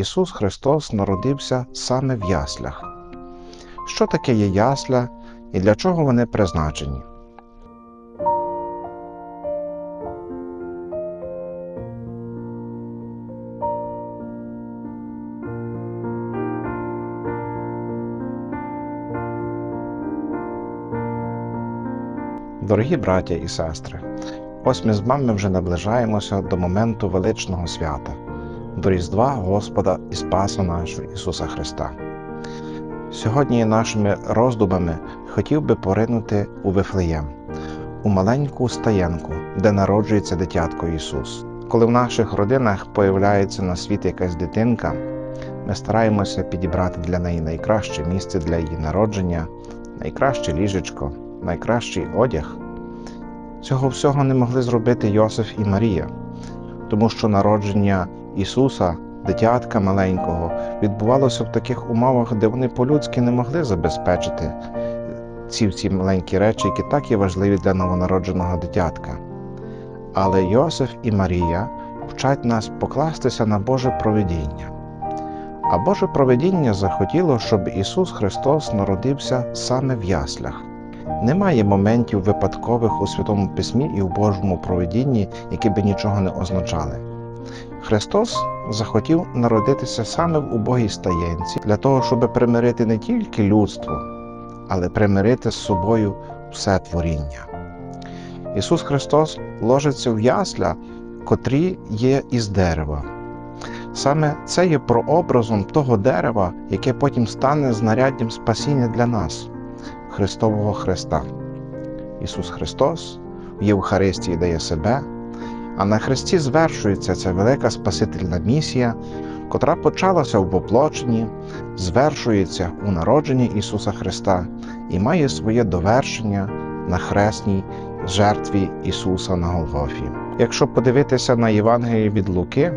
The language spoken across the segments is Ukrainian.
Ісус Христос народився саме в яслях. Що таке є ясля і для чого вони призначені? Дорогі браття і сестри, ось ми з вами вже наближаємося до моменту величного свята, до Різдва Господа і Спаса нашого Ісуса Христа. Сьогодні нашими роздумами хотів би поринути у Вифлеєм, у маленьку стаєнку, де народжується дитятко Ісус. Коли в наших родинах появляється на світ якась дитинка, ми стараємося підібрати для неї найкраще місце для її народження, найкраще ліжечко, найкращий одяг. Цього всього не могли зробити Йосиф і Марія, тому що народження Ісуса, дитятка маленького, відбувалося в таких умовах, де вони по-людськи не могли забезпечити ці всі маленькі речі, які так є важливі для новонародженого дитятка. Але Йосиф і Марія вчать нас покластися на Боже провидіння. А Боже провидіння захотіло, щоб Ісус Христос народився саме в яслях. Немає моментів випадкових у Святому Письмі і у Божому провидінні, які би нічого не означали. Христос захотів народитися саме в убогій стаєнці для того, щоб примирити не тільки людство, але примирити з собою все творіння. Ісус Христос ложиться в ясля, котрі є із дерева. Саме це є прообразом того дерева, яке потім стане знаряддям спасіння для нас. Христового Христа. Ісус Христос в Євхаристії дає себе, а на Христі звершується ця велика Спасительна місія, котра почалася в воплоченні, звершується у народженні Ісуса Христа і має своє довершення на хресній жертві Ісуса на Голгофі. Якщо подивитися на Євангеліє від Луки,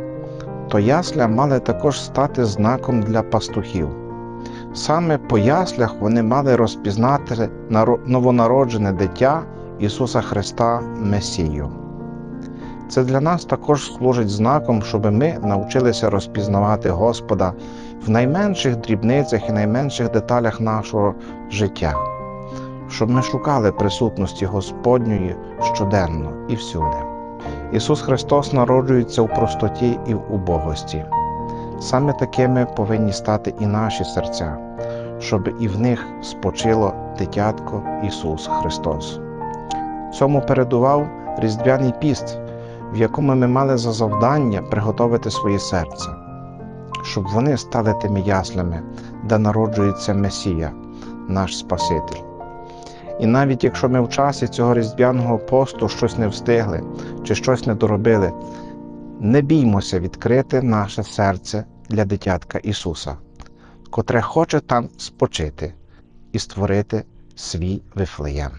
то ясля мали також стати знаком для пастухів. Саме по яслях вони мали розпізнати новонароджене дитя Ісуса Христа Месію. Це для нас також служить знаком, щоб ми навчилися розпізнавати Господа в найменших дрібницях і найменших деталях нашого життя, щоб ми шукали присутності Господньої щоденно і всюди. Ісус Христос народжується в простоті і в убогості. Саме такими повинні стати і наші серця, щоб і в них спочило дитятко Ісус Христос. Цьому передував Різдвяний піст, в якому ми мали за завдання приготовити своє серце, щоб вони стали тими яслями, де народжується Месія, наш Спаситель. І навіть якщо ми в часі цього різдвяного посту щось не встигли чи щось не доробили, не біймося відкрити наше серце для дитятка Ісуса, котре хоче там спочити і створити свій вифлеєм.